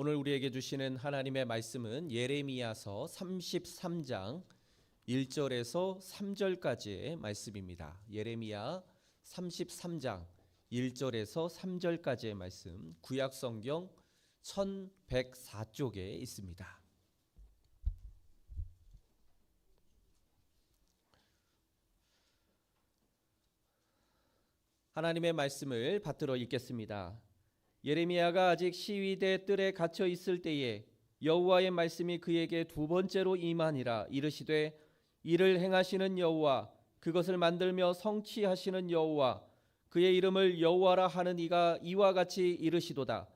오늘 우리에게 주시는 하나님의 말씀은 예레미야서 33장 1절에서 3절까지의 말씀입니다. 예레미야 33장 1절에서 3절까지의 말씀 구약 성경 1104쪽에 있습니다. 하나님의 말씀을 받들어 읽겠습니다. 예레미야가 아직 시위대 뜰에 갇혀 있을 때에 여호와의 말씀이 그에게 두 번째로 임하니라 이르시되 이를 행하시는 여호와 그것을 만들며 성취하시는 여호와 그의 이름을 여호와라 하는 이가 이와 같이 이르시도다.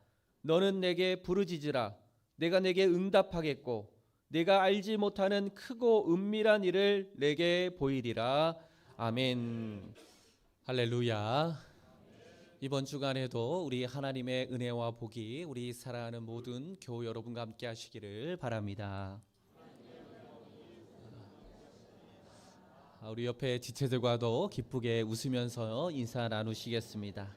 너는 내게 부르짖으라. 내가 내게 응답하겠고 내가 알지 못하는 크고 은밀한 일을 내게 보이리라. 아멘. 할렐루야 이번 주간에도 우리 하나님의 은혜와 복이 우리 사랑하는 모든 교우 여러분과 함께 하시기를 바랍니다. 아, 우리 옆에 지체들과도 기쁘게 웃으면서 인사 나누시겠습니다.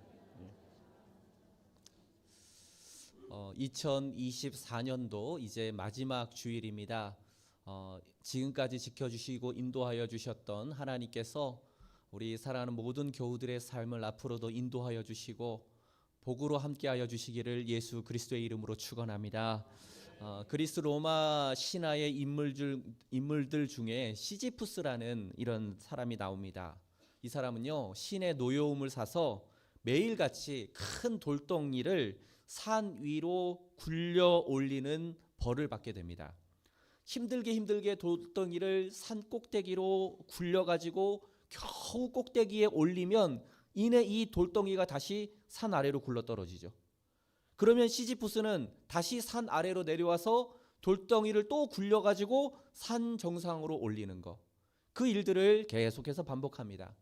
어, 2024년도 이제 마지막 주일입니다. 어, 지금까지 지켜주시고 인도하여 주셨던 하나님께서 우리 사랑하는 모든 교우들의 삶을 앞으로도 인도하여 주시고 복으로 함께하여 주시기를 예수 그리스도의 이름으로 축원합니다. 어, 그리스 로마 신화의 인물들, 인물들 중에 시지푸스라는 이런 사람이 나옵니다. 이 사람은요 신의 노여움을 사서 매일같이 큰 돌덩이를 산 위로 굴려 올리는 벌을 받게 됩니다. 힘들게 힘들게 돌덩이를 산 꼭대기로 굴려 가지고 겨우 꼭대기에 올리면 이내 이 돌덩이가 다시 산 아래로 굴러 떨어지죠. 그러면 시지푸스는 다시 산 아래로 내려와서 돌덩이를 또 굴려 가지고 산 정상으로 올리는 거. 그 일들을 계속해서 반복합니다.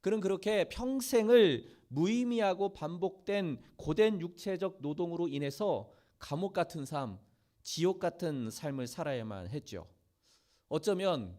그는 그렇게 평생을 무의미하고 반복된 고된 육체적 노동으로 인해서 감옥 같은 삶, 지옥 같은 삶을 살아야만 했죠. 어쩌면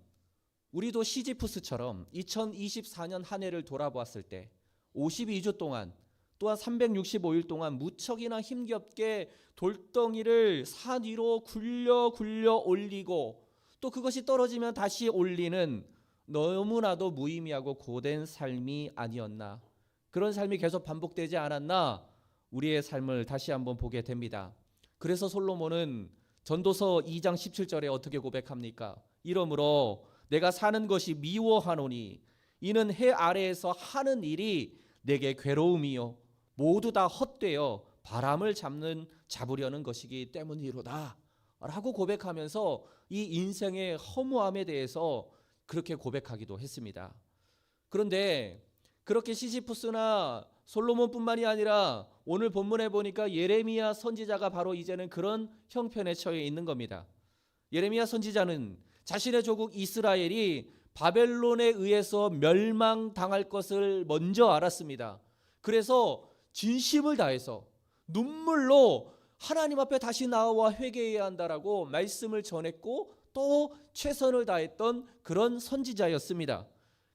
우리도 시지푸스처럼 2024년 한 해를 돌아보았을 때 52주 동안 또한 365일 동안 무척이나 힘겹게 돌덩이를 산 위로 굴려 굴려 올리고 또 그것이 떨어지면 다시 올리는 너무나도 무의미하고 고된 삶이 아니었나 그런 삶이 계속 반복되지 않았나 우리의 삶을 다시 한번 보게 됩니다. 그래서 솔로몬은 전도서 2장 17절에 어떻게 고백합니까? 이러므로 내가 사는 것이 미워하노니 이는 해 아래에서 하는 일이 내게 괴로움이요 모두 다 헛되어 바람을 잡는 잡으려는 것이기 때문이로다. 라고 고백하면서 이 인생의 허무함에 대해서 그렇게 고백하기도 했습니다. 그런데 그렇게 시시푸스나 솔로몬뿐만이 아니라 오늘 본문에 보니까 예레미야 선지자가 바로 이제는 그런 형편에 처해 있는 겁니다. 예레미야 선지자는 자신의 조국 이스라엘이 바벨론에 의해서 멸망당할 것을 먼저 알았습니다. 그래서 진심을 다해서 눈물로 하나님 앞에 다시 나와 회개해야 한다라고 말씀을 전했고 또 최선을 다했던 그런 선지자였습니다.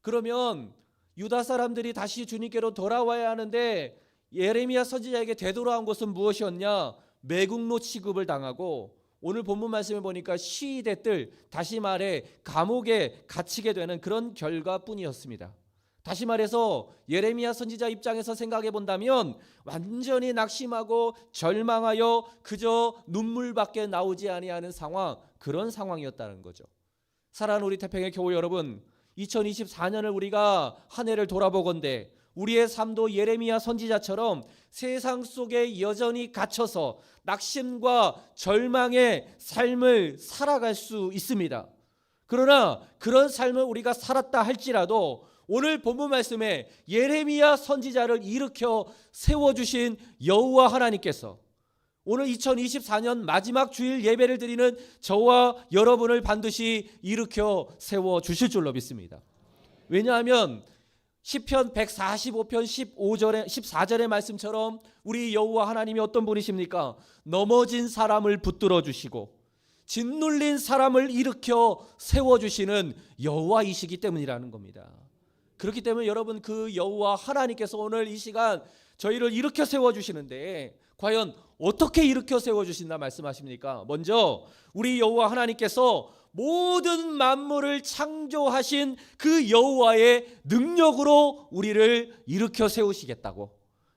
그러면 유다 사람들이 다시 주님께로 돌아와야 하는데 예레미야 선지자에게 되돌아온 것은 무엇이었냐? 매국노 취급을 당하고 오늘 본문 말씀을 보니까 시대들 다시 말해 감옥에 갇히게 되는 그런 결과뿐이었습니다. 다시 말해서 예레미야 선지자 입장에서 생각해 본다면 완전히 낙심하고 절망하여 그저 눈물밖에 나오지 아니하는 상황 그런 상황이었다는 거죠. 사랑하는 우리 태평의 교우 여러분, 2024년을 우리가 한 해를 돌아보건대 우리의 삶도 예레미야 선지자처럼 세상 속에 여전히 갇혀서 낙심과 절망의 삶을 살아갈 수 있습니다. 그러나 그런 삶을 우리가 살았다 할지라도 오늘 본문 말씀에 예레미야 선지자를 일으켜 세워 주신 여호와 하나님께서 오늘 2024년 마지막 주일 예배를 드리는 저와 여러분을 반드시 일으켜 세워 주실 줄로 믿습니다. 왜냐하면 시편 145편 15절에 14절의 말씀처럼 우리 여호와 하나님이 어떤 분이십니까? 넘어진 사람을 붙들어 주시고 짓눌린 사람을 일으켜 세워 주시는 여호와이시기 때문이라는 겁니다. 그렇기 때문에 여러분 그 여호와 하나님께서 오늘 이 시간 저희를 일으켜 세워 주시는데 과연 어떻게 일으켜 세워 주신다 말씀하십니까? 먼저 우리 여호와 하나님께서 모든 만물을 창조하신 그 여호와의 능력으로 우리를 일으켜 세우시겠다고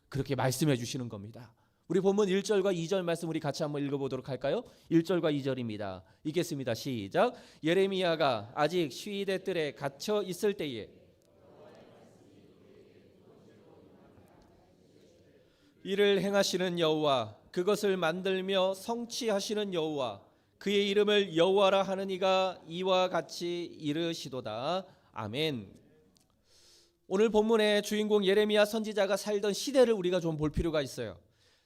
그렇게 말씀해 주시는 겁니다. 우리 본문 1절과 2절 말씀 우리 같이 한번 읽어 보도록 할까요? 1절과 2절입니다. 읽겠습니다. 시작. 예레미야가 아직 시위대 뜰에 갇혀 있을 때에 이를 행하시는 여호와 그것을 만들며 성취하시는 여호와 그의 이름을 여호와라 하는 이가 이와 같이 이르시도다. 아멘. 오늘 본문의 주인공 예레미야 선지자가 살던 시대를 우리가 좀 볼 필요가 있어요.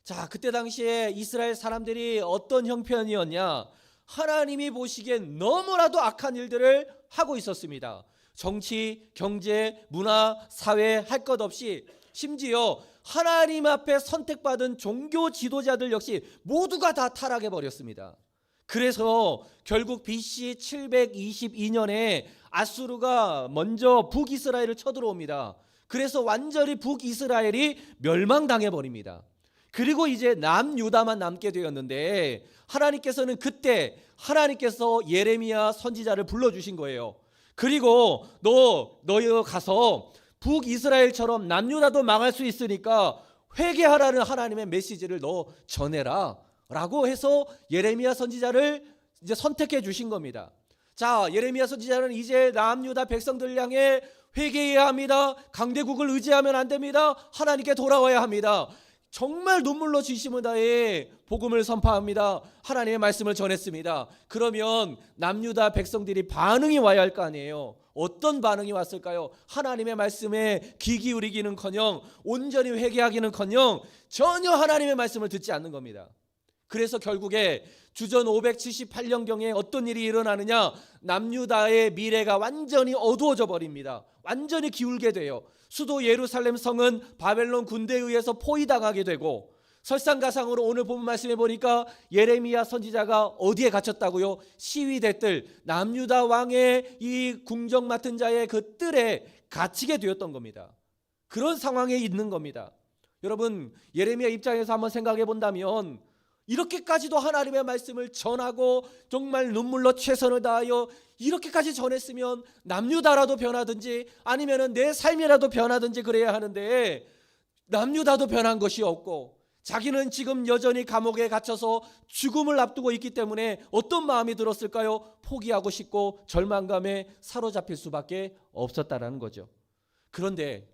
자, 그때 당시에 이스라엘 사람들이 어떤 형편이었냐? 하나님이 보시기엔 너무나도 악한 일들을 하고 있었습니다. 정치, 경제, 문화, 사회 할 것 없이 심지어 하나님 앞에 선택받은 종교 지도자들 역시 모두가 다 타락해 버렸습니다. 그래서 결국 BC 722년에 아수르가 먼저 북이스라엘을 쳐들어옵니다. 그래서 완전히 북이스라엘이 멸망당해 버립니다. 그리고 이제 남유다만 남게 되었는데 하나님께서는 그때 하나님께서 예레미야 선지자를 불러 주신 거예요. 그리고 너 너희 가서 북이스라엘처럼 남유다도 망할 수 있으니까 회개하라는 하나님의 메시지를 너 전해라 라고 해서 예레미야 선지자를 이제 선택해 주신 겁니다. 자, 예레미야 선지자는 이제 남유다 백성들 향해 회개해야 합니다. 강대국을 의지하면 안 됩니다. 하나님께 돌아와야 합니다. 정말 눈물로 지심을 다해 복음을 선포합니다. 하나님의 말씀을 전했습니다. 그러면 남유다 백성들이 반응이 와야 할 거 아니에요. 어떤 반응이 왔을까요? 하나님의 말씀에 귀 기울이기는커녕 온전히 회개하기는커녕 전혀 하나님의 말씀을 듣지 않는 겁니다. 그래서 결국에 주전 578년경에 어떤 일이 일어나느냐? 남유다의 미래가 완전히 어두워져 버립니다. 완전히 기울게 돼요. 수도 예루살렘 성은 바벨론 군대에 의해서 포위당하게 되고 설상가상으로 오늘 본 말씀해 보니까 예레미야 선지자가 어디에 갇혔다고요? 시위대들 남유다 왕의 이 궁정 맡은 자의 그 뜰에 갇히게 되었던 겁니다. 그런 상황에 있는 겁니다. 여러분 예레미야 입장에서 한번 생각해 본다면 이렇게까지도 하나님의 말씀을 전하고 정말 눈물로 최선을 다하여 이렇게까지 전했으면 남유다라도 변하든지 아니면은 내 삶이라도 변하든지 그래야 하는데 남유다도 변한 것이 없고 자기는 지금 여전히 감옥에 갇혀서 죽음을 앞두고 있기 때문에 어떤 마음이 들었을까요? 포기하고 싶고 절망감에 사로잡힐 수밖에 없었다라는 거죠. 그런데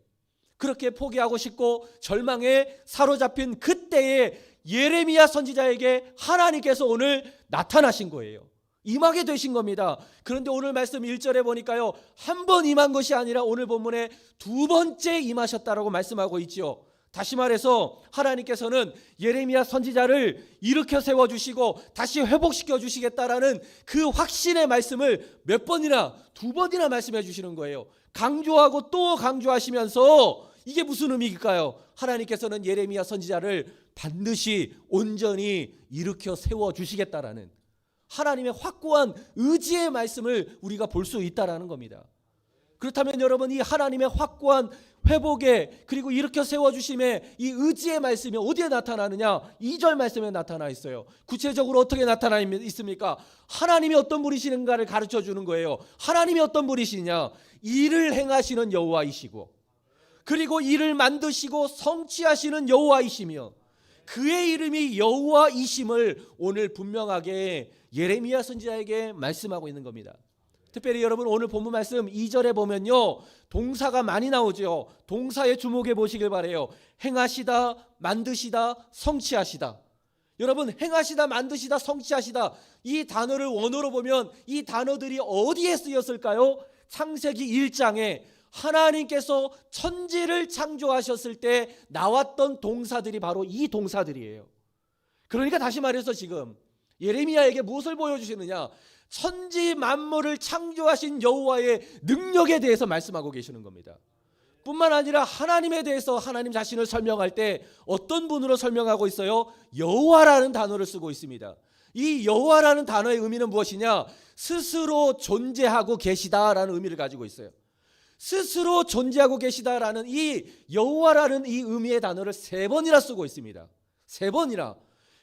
그렇게 포기하고 싶고 절망에 사로잡힌 그때에 예레미야 선지자에게 하나님께서 오늘 나타나신 거예요. 임하게 되신 겁니다. 그런데 오늘 말씀 1절에 보니까요. 한 번 임한 것이 아니라 오늘 본문에 두 번째 임하셨다라고 말씀하고 있지요. 다시 말해서 하나님께서는 예레미야 선지자를 일으켜 세워 주시고 다시 회복시켜 주시겠다라는 그 확신의 말씀을 몇 번이나 두 번이나 말씀해 주시는 거예요. 강조하고 또 강조하시면서 이게 무슨 의미일까요? 하나님께서는 예레미야 선지자를 반드시 온전히 일으켜 세워 주시겠다라는 하나님의 확고한 의지의 말씀을 우리가 볼 수 있다라는 겁니다. 그렇다면 여러분 이 하나님의 확고한 회복에 그리고 일으켜 세워 주심의 이 의지의 말씀이 어디에 나타나느냐? 2절 말씀에 나타나 있어요. 구체적으로 어떻게 나타나 있습니까? 하나님이 어떤 분이시는가를 가르쳐 주는 거예요. 하나님이 어떤 분이시냐? 일을 행하시는 여호와이시고 그리고 일을 만드시고 성취하시는 여호와이시며 그의 이름이 여호와이심을 오늘 분명하게 예레미야 선지자에게 말씀하고 있는 겁니다. 특별히 여러분 오늘 본문 말씀 2절에 보면요. 동사가 많이 나오죠. 동사에 주목해 보시길 바래요. 행하시다, 만드시다, 성취하시다. 여러분 행하시다, 만드시다, 성취하시다. 이 단어를 원어로 보면 이 단어들이 어디에 쓰였을까요? 창세기 1장에 하나님께서 천지를 창조하셨을 때 나왔던 동사들이 바로 이 동사들이에요. 그러니까 다시 말해서 지금 예레미야에게 무엇을 보여주시느냐? 천지 만물을 창조하신 여호와의 능력에 대해서 말씀하고 계시는 겁니다. 뿐만 아니라 하나님에 대해서 하나님 자신을 설명할 때 어떤 분으로 설명하고 있어요? 여호와라는 단어를 쓰고 있습니다. 이 여호와라는 단어의 의미는 무엇이냐? 스스로 존재하고 계시다라는 의미를 가지고 있어요. 스스로 존재하고 계시다라는 이 여호와라는 이 의미의 단어를 세 번이나 쓰고 있습니다. 세 번이나.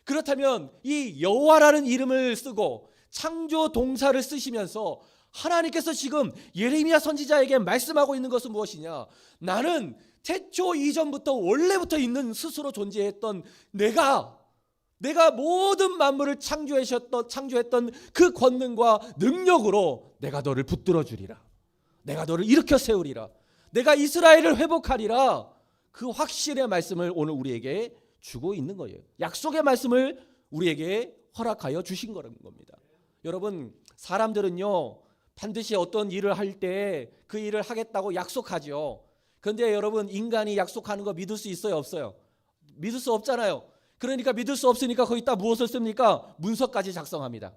그렇다면 이 여호와라는 이름을 쓰고 창조 동사를 쓰시면서 하나님께서 지금 예레미야 선지자에게 말씀하고 있는 것은 무엇이냐? 나는 태초 이전부터 원래부터 있는 스스로 존재했던 내가 내가 모든 만물을 창조하셨던 창조했던 그 권능과 능력으로 내가 너를 붙들어 주리라. 내가 너를 일으켜 세우리라. 내가 이스라엘을 회복하리라. 그 확신의 말씀을 오늘 우리에게 주고 있는 거예요. 약속의 말씀을 우리에게 허락하여 주신 거라는 겁니다. 여러분, 사람들은요. 반드시 어떤 일을 할 때 그 일을 하겠다고 약속하죠. 그런데 여러분, 인간이 약속하는 거 믿을 수 있어요, 없어요? 믿을 수 없잖아요. 그러니까 믿을 수 없으니까 거기다 무엇을 씁니까? 문서까지 작성합니다.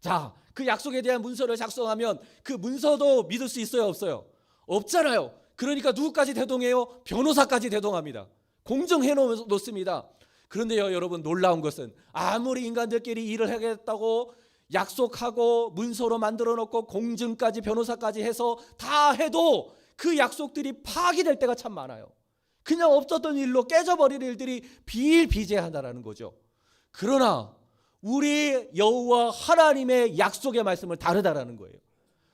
자, 그 약속에 대한 문서를 작성하면 그 문서도 믿을 수 있어요, 없어요? 없잖아요. 그러니까 누구까지 대동해요? 변호사까지 대동합니다. 공정해 놓습니다. 그런데요, 여러분 놀라운 것은 아무리 인간들끼리 일을 하겠다고 약속하고 문서로 만들어 놓고 공증까지 변호사까지 해서 다 해도 그 약속들이 파기될 때가 참 많아요. 그냥 없었던 일로 깨져버리는 일들이 비일비재하다라는 거죠. 그러나 우리 여호와 하나님의 약속의 말씀은 다르다라는 거예요.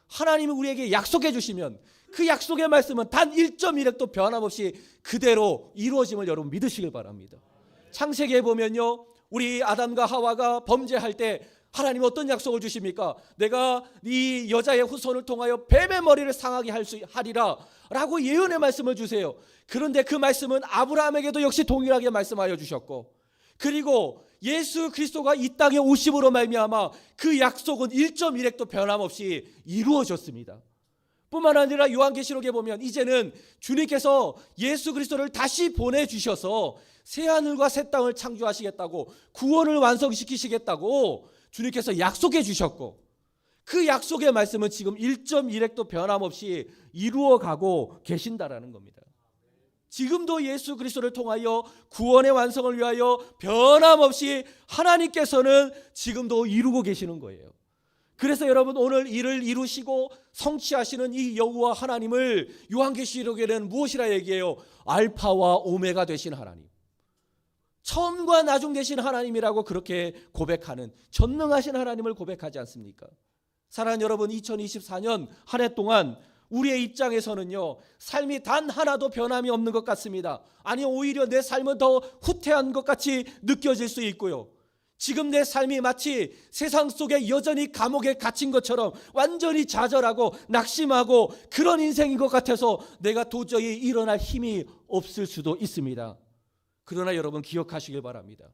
하나님이 우리에게 약속해 주시면 그 약속의 말씀은 단 1.1획도 변함없이 그대로 이루어짐을 여러분 믿으시길 바랍니다. 창세기에 보면요. 우리 아담과 하와가 범죄할 때 하나님 어떤 약속을 주십니까? 내가 이 여자의 후손을 통하여 뱀의 머리를 상하게 할 수 하리라 라고 예언의 말씀을 주세요. 그런데 그 말씀은 아브라함에게도 역시 동일하게 말씀하여 주셨고 그리고 예수 그리스도가 이 땅에 오심으로 말미암아 그 약속은 1.1획도 변함없이 이루어졌습니다. 뿐만 아니라 요한계시록에 보면 이제는 주님께서 예수 그리스도를 다시 보내 주셔서 새 하늘과 새 땅을 창조하시겠다고 구원을 완성시키시겠다고 주님께서 약속해 주셨고 그 약속의 말씀은 지금 1.1획도 변함없이 이루어 가고 계신다라는 겁니다. 지금도 예수 그리스도를 통하여 구원의 완성을 위하여 변함없이 하나님께서는 지금도 이루고 계시는 거예요. 그래서 여러분 오늘 이를 이루시고 성취하시는 이 여호와 하나님을 요한계시록에는 무엇이라 얘기해요? 알파와 오메가 되신 하나님. 처음과 나중 되신 하나님이라고 그렇게 고백하는 전능하신 하나님을 고백하지 않습니까? 사랑하는 여러분 2024년 한 해 동안 우리의 입장에서는요 삶이 단 하나도 변함이 없는 것 같습니다. 아니 오히려 내 삶은 더 후퇴한 것 같이 느껴질 수 있고요. 지금 내 삶이 마치 세상 속에 여전히 감옥에 갇힌 것처럼 완전히 좌절하고 낙심하고 그런 인생인 것 같아서 내가 도저히 일어날 힘이 없을 수도 있습니다. 그러나 여러분 기억하시길 바랍니다.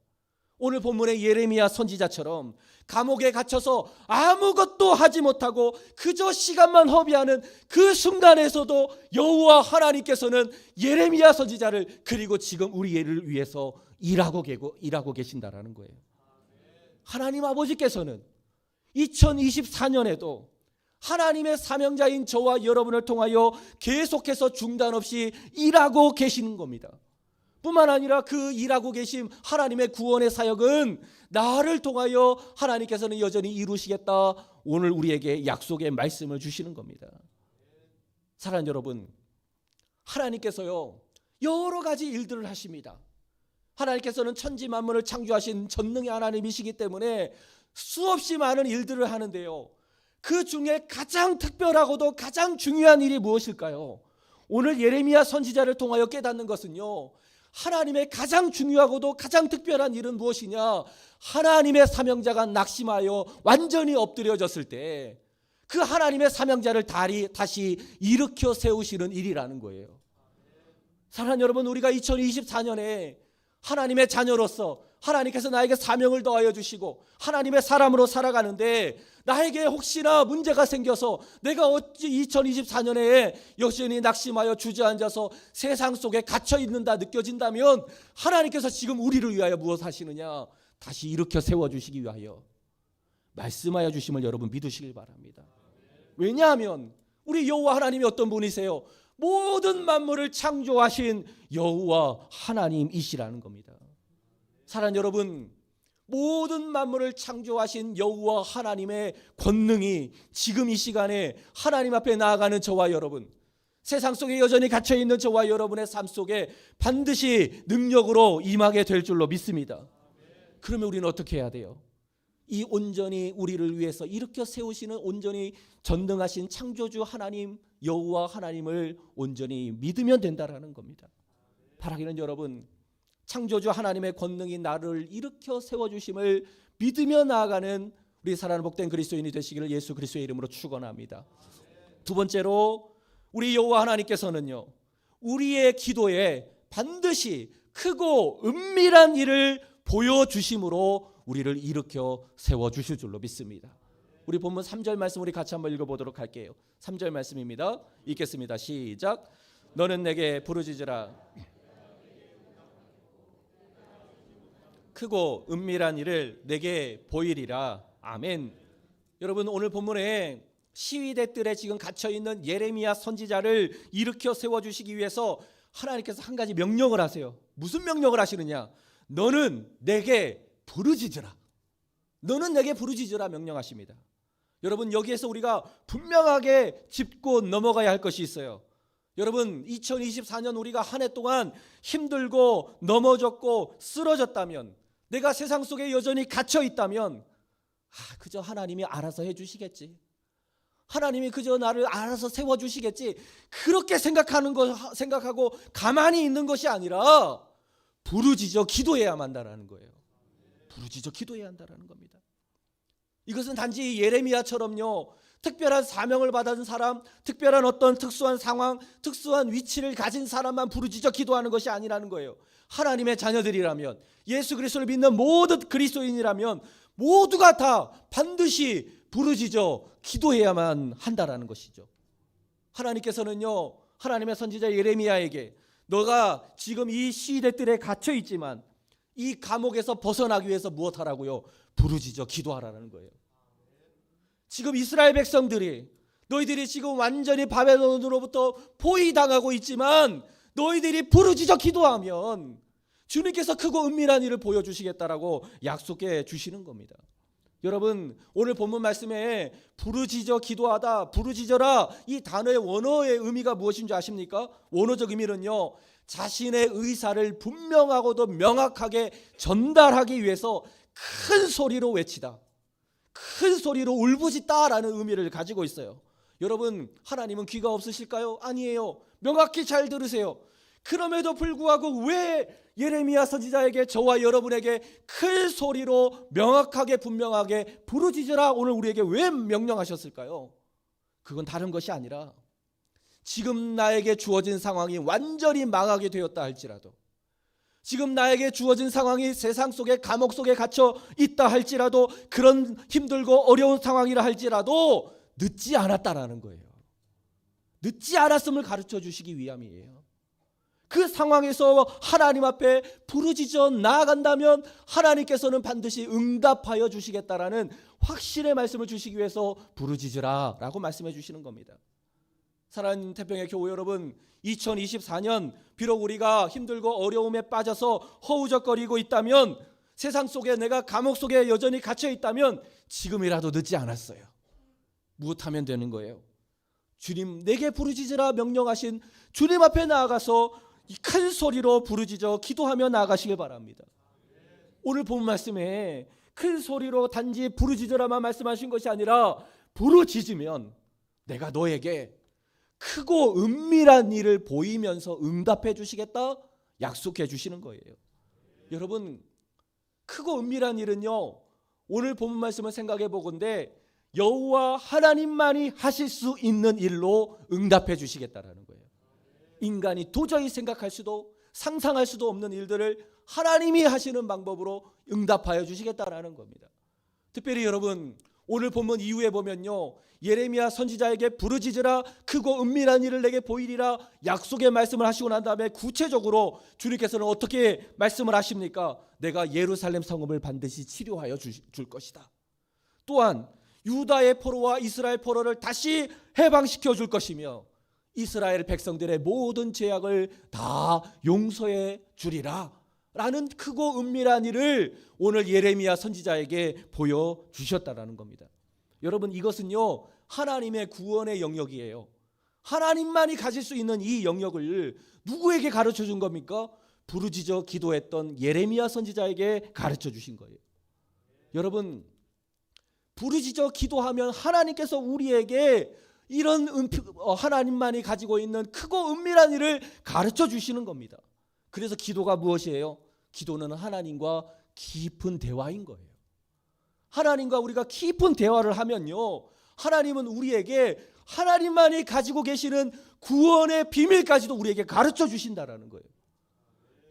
오늘 본문의 예레미야 선지자처럼 감옥에 갇혀서 아무것도 하지 못하고 그저 시간만 허비하는 그 순간에서도 여호와 하나님께서는 예레미야 선지자를 그리고 지금 우리 예를 위해서 일하고 계고 일하고 계신다라는 거예요. 하나님 아버지께서는 2024년에도 하나님의 사명자인 저와 여러분을 통하여 계속해서 중단 없이 일하고 계시는 겁니다. 뿐만 아니라 그 일하고 계심 하나님의 구원의 사역은 나를 통하여 하나님께서는 여전히 이루시겠다. 오늘 우리에게 약속의 말씀을 주시는 겁니다. 사랑하는 여러분, 하나님께서요 여러 가지 일들을 하십니다. 하나님께서는 천지 만물을 창조하신 전능의 하나님이시기 때문에 수없이 많은 일들을 하는데요. 그 중에 가장 특별하고도 가장 중요한 일이 무엇일까요? 오늘 예레미야 선지자를 통하여 깨닫는 것은요. 하나님의 가장 중요하고도 가장 특별한 일은 무엇이냐? 하나님의 사명자가 낙심하여 완전히 엎드려졌을 때 그 하나님의 사명자를 다시 일으켜 세우시는 일이라는 거예요. 사랑하는 여러분, 우리가 2024년에 하나님의 자녀로서 하나님께서 나에게 사명을 더하여 주시고 하나님의 사람으로 살아가는데 나에게 혹시나 문제가 생겨서 내가 어찌 2024년에 여전히 낙심하여 주저앉아서 세상 속에 갇혀 있는다 느껴진다면 하나님께서 지금 우리를 위하여 무엇 하시느냐 다시 일으켜 세워 주시기 위하여 말씀하여 주심을 여러분 믿으시길 바랍니다. 왜냐하면 우리 여호와 하나님이 어떤 분이세요? 모든 만물을 창조하신 여호와 하나님이시라는 겁니다. 사랑 여러분, 모든 만물을 창조하신 여호와 하나님의 권능이 지금 이 시간에 하나님 앞에 나아가는 저와 여러분, 세상 속에 여전히 갇혀 있는 저와 여러분의 삶 속에 반드시 능력으로 임하게 될 줄로 믿습니다. 그러면 우리는 어떻게 해야 돼요? 이 온전히 우리를 위해서 일으켜 세우시는 온전히 전능하신 창조주 하나님 여호와 하나님을 온전히 믿으면 된다라는 겁니다. 바라기는 여러분 창조주 하나님의 권능이 나를 일으켜 세워 주심을 믿으며 나아가는 우리 사랑하는 복된 그리스도인이 되시기를 예수 그리스도의 이름으로 축원합니다. 두 번째로 우리 여호와 하나님께서는요. 우리의 기도에 반드시 크고 은밀한 일을 보여 주심으로 우리를 일으켜 세워 주실 줄로 믿습니다. 우리 본문 3절 말씀 우리 같이 한번 읽어 보도록 할게요. 3절 말씀입니다. 읽겠습니다. 시작. 너는 내게 부르짖으라. 크고 은밀한 일을 내게 보이리라. 아멘. 여러분 오늘 본문에 시위대들에 지금 갇혀 있는 예레미야 선지자를 일으켜 세워 주시기 위해서 하나님께서 한 가지 명령을 하세요. 무슨 명령을 하시느냐? 너는 내게 부르짖으라. 너는 내게 부르짖으라 명령하십니다. 여러분 여기에서 우리가 분명하게 짚고 넘어가야 할 것이 있어요. 여러분 2024년 우리가 한 해 동안 힘들고 넘어졌고 쓰러졌다면 내가 세상 속에 여전히 갇혀 있다면 아, 그저 하나님이 알아서 해 주시겠지. 하나님이 그저 나를 알아서 세워 주시겠지. 그렇게 생각하는 거 생각하고 가만히 있는 것이 아니라 부르짖어 기도해야 한다라는 거예요. 부르짖어 기도해야 한다라는 겁니다. 이것은 단지 예레미야처럼요. 특별한 사명을 받은 사람, 특별한 어떤 특수한 상황, 특수한 위치를 가진 사람만 부르짖어 기도하는 것이 아니라는 거예요. 하나님의 자녀들이라면 예수 그리스도를 믿는 모든 그리스도인이라면 모두가 다 반드시 부르짖어 기도해야만 한다라는 것이죠. 하나님께서는요. 하나님의 선지자 예레미야에게 너가 지금 이 시대들에 갇혀 있지만 이 감옥에서 벗어나기 위해서 무엇하라고요? 부르짖어 기도하라는 거예요. 지금 이스라엘 백성들이 너희들이 지금 완전히 바벨론으로부터 포위당하고 있지만 너희들이 부르짖어 기도하면 주님께서 크고 은밀한 일을 보여주시겠다라고 약속해 주시는 겁니다. 여러분 오늘 본문 말씀에 부르짖어 기도하다 부르짖어라 이 단어의 원어의 의미가 무엇인지 아십니까? 원어적 의미는요 자신의 의사를 분명하고도 명확하게 전달하기 위해서 큰 소리로 외치다 큰 소리로 울부짖다라는 의미를 가지고 있어요. 여러분 하나님은 귀가 없으실까요? 아니에요. 명확히 잘 들으세요. 그럼에도 불구하고 왜 예레미야 선지자에게 저와 여러분에게 큰 소리로 명확하게 분명하게 부르짖으라 오늘 우리에게 왜 명령하셨을까요? 그건 다른 것이 아니라 지금 나에게 주어진 상황이 완전히 망하게 되었다 할지라도 지금 나에게 주어진 상황이 세상 속에 감옥 속에 갇혀 있다 할지라도 그런 힘들고 어려운 상황이라 할지라도 늦지 않았다라는 거예요. 늦지 않았음을 가르쳐 주시기 위함이에요. 그 상황에서 하나님 앞에 부르짖어 나아간다면 하나님께서는 반드시 응답하여 주시겠다라는 확신의 말씀을 주시기 위해서 부르짖으라라고 말씀해 주시는 겁니다. 사랑하는 태평의 교우 여러분, 2024년 비록 우리가 힘들고 어려움에 빠져서 허우적거리고 있다면 세상 속에 내가 감옥 속에 여전히 갇혀 있다면 지금이라도 늦지 않았어요. 무엇하면 되는 거예요? 주님 내게 부르짖으라 명령하신 주님 앞에 나아가서 큰 소리로 부르짖어 기도하며 나아가시길 바랍니다. 오늘 본 말씀에 큰 소리로 단지 부르짖으라만 말씀하신 것이 아니라 부르짖으면 내가 너에게 크고 은밀한 일을 보이면서 응답해 주시겠다 약속해 주시는 거예요. 여러분 크고 은밀한 일은요. 오늘 본 말씀을 생각해 보건데 여호와 하나님만이 하실 수 있는 일로 응답해 주시겠다라는 거예요. 인간이 도저히 생각할 수도 상상할 수도 없는 일들을 하나님이 하시는 방법으로 응답하여 주시겠다라는 겁니다. 특별히 여러분 오늘 본문 이후에 보면요. 예레미야 선지자에게 부르짖으라 크고 은밀한 일을 내게 보이리라 약속의 말씀을 하시고 난 다음에 구체적으로 주님께서는 어떻게 말씀을 하십니까? 내가 예루살렘 성읍을 반드시 치료하여 주, 줄 것이다. 또한 유다의 포로와 이스라엘 포로를 다시 해방시켜 줄 것이며 이스라엘 백성들의 모든 죄악을 다 용서해 주리라. 라는 크고 은밀한 일을 오늘 예레미야 선지자에게 보여 주셨다라는 겁니다. 여러분 이것은요 하나님의 구원의 영역이에요. 하나님만이 가질 수 있는 이 영역을 누구에게 가르쳐 준 겁니까? 부르짖어 기도했던 예레미야 선지자에게 가르쳐 주신 거예요. 여러분 부르짖어 기도하면 하나님께서 우리에게 이런 은표- 어, 하나님만이 가지고 있는 크고 은밀한 일을 가르쳐 주시는 겁니다. 그래서 기도가 무엇이에요? 기도는 하나님과 깊은 대화인 거예요. 하나님과 우리가 깊은 대화를 하면요. 하나님은 우리에게 하나님만이 가지고 계시는 구원의 비밀까지도 우리에게 가르쳐 주신다라는 거예요.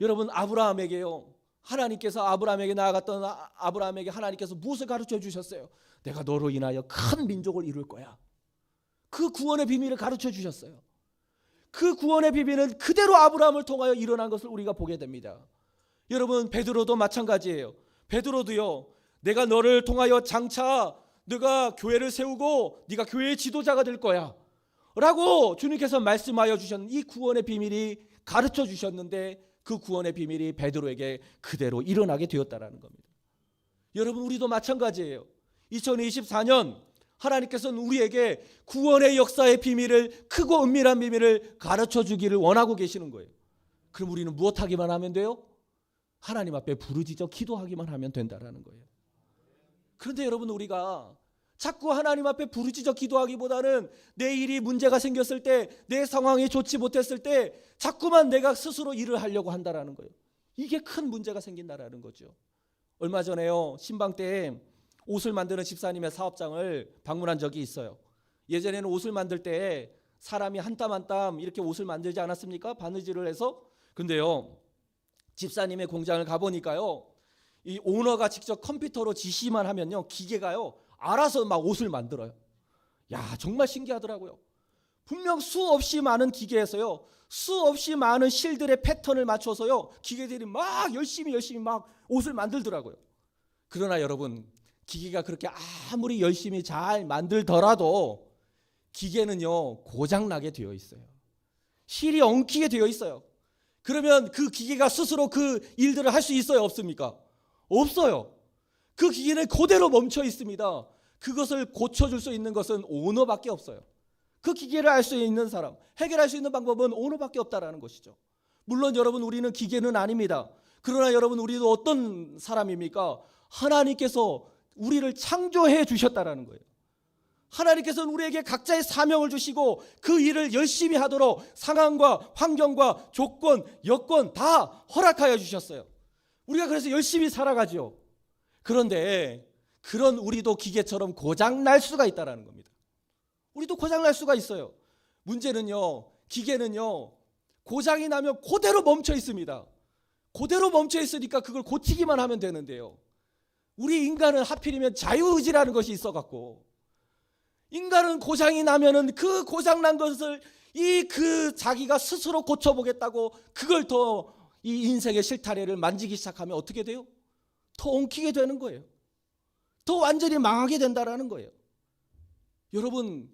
여러분 아브라함에게요. 하나님께서 아브라함에게 나아갔던 아- 아브라함에게 하나님께서 무엇을 가르쳐 주셨어요? 내가 너로 인하여 큰 민족을 이룰 거야. 그 구원의 비밀을 가르쳐 주셨어요. 그 구원의 비밀은 그대로 아브라함을 통하여 일어난 것을 우리가 보게 됩니다. 여러분 베드로도 마찬가지예요. 베드로도요. 내가 너를 통하여 장차 네가 교회를 세우고 네가 교회의 지도자가 될 거야. 라고 주님께서 말씀하여 주셨는 이 구원의 비밀이 가르쳐 주셨는데 그 구원의 비밀이 베드로에게 그대로 일어나게 되었다라는 겁니다. 여러분 우리도 마찬가지예요. 2024년 하나님께서는 우리에게 구원의 역사의 비밀을 크고 은밀한 비밀을 가르쳐 주기를 원하고 계시는 거예요. 그럼 우리는 무엇하기만 하면 돼요? 하나님 앞에 부르짖어 기도하기만 하면 된다라는 거예요. 그런데 여러분 우리가 자꾸 하나님 앞에 부르짖어 기도하기보다는 내 일이 문제가 생겼을 때, 내 상황이 좋지 못했을 때 자꾸만 내가 스스로 일을 하려고 한다라는 거예요. 이게 큰 문제가 생긴다라는 거죠. 얼마 전에요. 신방 때 옷을 만드는 집사님의 사업장을 방문한 적이 있어요. 예전에는 옷을 만들 때 사람이 한 땀 한 땀 이렇게 옷을 만들지 않았습니까? 바느질을 해서. 근데요. 집사님의 공장을 가보니까요. 이 오너가 직접 컴퓨터로 지시만 하면요. 기계가요. 알아서 막 옷을 만들어요. 야, 정말 신기하더라고요. 분명 수없이 많은 기계에서요. 수없이 많은 실들의 패턴을 맞춰서요. 기계들이 막 열심히 열심히 막 옷을 만들더라고요. 그러나 여러분, 기계가 그렇게 아무리 열심히 잘 만들더라도 기계는요. 고장 나게 되어 있어요. 실이 엉키게 되어 있어요. 그러면 그 기계가 스스로 그 일들을 할 수 있어요, 없습니까? 없어요. 그 기계는 그대로 멈춰 있습니다. 그것을 고쳐줄 수 있는 것은 오너밖에 없어요. 그 기계를 알 수 있는 사람, 해결할 수 있는 방법은 오너밖에 없다라는 것이죠. 물론 여러분 우리는 기계는 아닙니다. 그러나 여러분 우리도 어떤 사람입니까? 하나님께서 우리를 창조해 주셨다라는 거예요. 하나님께서는 우리에게 각자의 사명을 주시고 그 일을 열심히 하도록 상황과 환경과 조건, 여건 다 허락하여 주셨어요. 우리가 그래서 열심히 살아가죠. 그런데 그런 우리도 기계처럼 고장 날 수가 있다라는 겁니다. 우리도 고장 날 수가 있어요. 문제는요. 기계는요. 고장이 나면 그대로 멈춰 있습니다. 그대로 멈춰 있으니까 그걸 고치기만 하면 되는데요. 우리 인간은 하필이면 자유의지라는 것이 있어 갖고 인간은 고장이 나면은 그 고장 난 것을 이 그 자기가 스스로 고쳐 보겠다고 그걸 더 이 인생의 실타래를 만지기 시작하면 어떻게 돼요? 더 엉키게 되는 거예요. 더 완전히 망하게 된다라는 거예요. 여러분,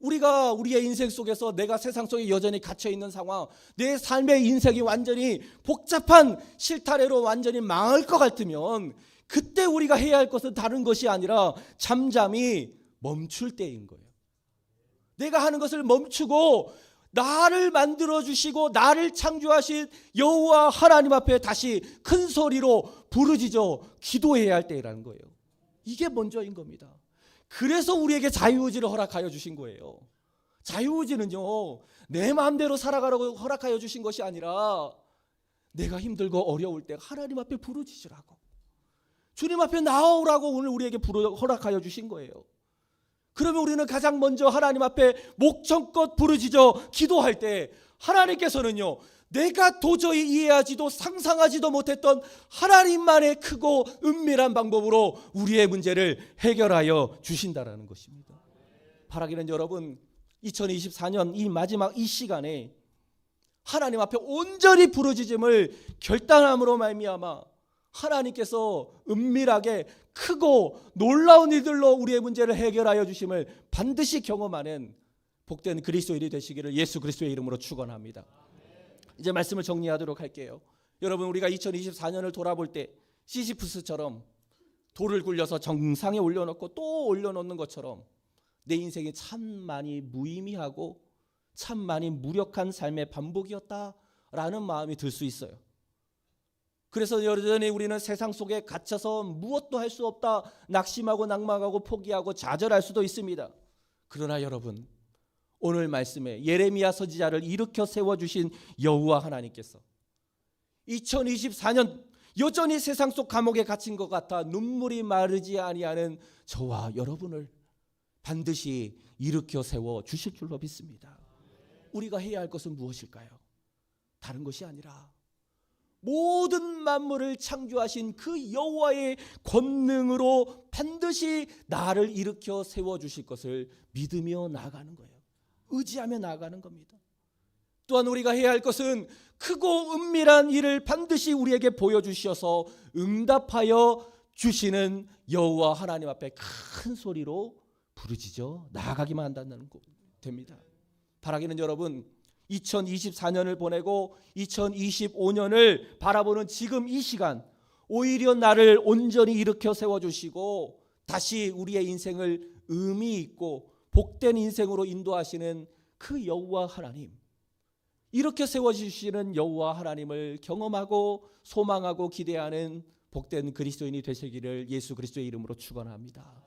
우리가 우리의 인생 속에서 내가 세상 속에 여전히 갇혀 있는 상황, 내 삶의 인생이 완전히 복잡한 실타래로 완전히 망할 것 같으면 그때 우리가 해야 할 것은 다른 것이 아니라 잠잠히 멈출 때인 거예요. 내가 하는 것을 멈추고 나를 만들어 주시고 나를 창조하신 여호와 하나님 앞에 다시 큰 소리로 부르짖어 기도해야 할 때라는 거예요. 이게 먼저인 겁니다. 그래서 우리에게 자유의지를 허락하여 주신 거예요. 자유의지는요, 내 마음대로 살아가라고 허락하여 주신 것이 아니라 내가 힘들고 어려울 때 하나님 앞에 부르짖으라고. 주님 앞에 나오라고 오늘 우리에게 부르, 허락하여 주신 거예요. 그러면 우리는 가장 먼저 하나님 앞에 목청껏 부르짖어 기도할 때 하나님께서는요, 내가 도저히 이해하지도 상상하지도 못했던 하나님만의 크고 은밀한 방법으로 우리의 문제를 해결하여 주신다라는 것입니다. 바라기는 여러분 2024년 이 마지막 이 시간에 하나님 앞에 온전히 부르짖음을 결단함으로 말미암아 하나님께서 은밀하게 크고 놀라운 일들로 우리의 문제를 해결하여 주심을 반드시 경험하는 복된 그리스도인이 되시기를 예수 그리스도의 이름으로 축원합니다. 이제 말씀을 정리하도록 할게요. 여러분 우리가 2024년을 돌아볼 때 시시푸스처럼 돌을 굴려서 정상에 올려놓고 또 올려놓는 것처럼 내 인생이 참 많이 무의미하고 참 많이 무력한 삶의 반복이었다라는 마음이 들 수 있어요. 그래서 여전히 우리는 세상 속에 갇혀서 무엇도 할 수 없다 낙심하고 낙망하고 포기하고 좌절할 수도 있습니다. 그러나 여러분 오늘 말씀에 예레미야 선지자를 일으켜 세워 주신 여호와 하나님께서 2024년 여전히 세상 속 감옥에 갇힌 것 같아 눈물이 마르지 아니하는 저와 여러분을 반드시 일으켜 세워 주실 줄로 믿습니다. 우리가 해야 할 것은 무엇일까요? 다른 것이 아니라 모든 만물을 창조하신 그 여호와의 권능으로 반드시 나를 일으켜 세워 주실 것을 믿으며 나아가는 거예요. 의지하며 나아가는 겁니다. 또한 우리가 해야 할 것은 크고 은밀한 일을 반드시 우리에게 보여 주셔서 응답하여 주시는 여호와 하나님 앞에 큰 소리로 부르짖어 나아가기만 한다는 거 됩니다. 바라기는 여러분 2024년을 보내고 2025년을 바라보는 지금 이 시간 오히려 나를 온전히 일으켜 세워 주시고 다시 우리의 인생을 의미 있고 복된 인생으로 인도하시는 그 여호와 하나님 이렇게 세워 주시는 여호와 하나님을 경험하고 소망하고 기대하는 복된 그리스도인이 되시기를 예수 그리스도의 이름으로 축원합니다.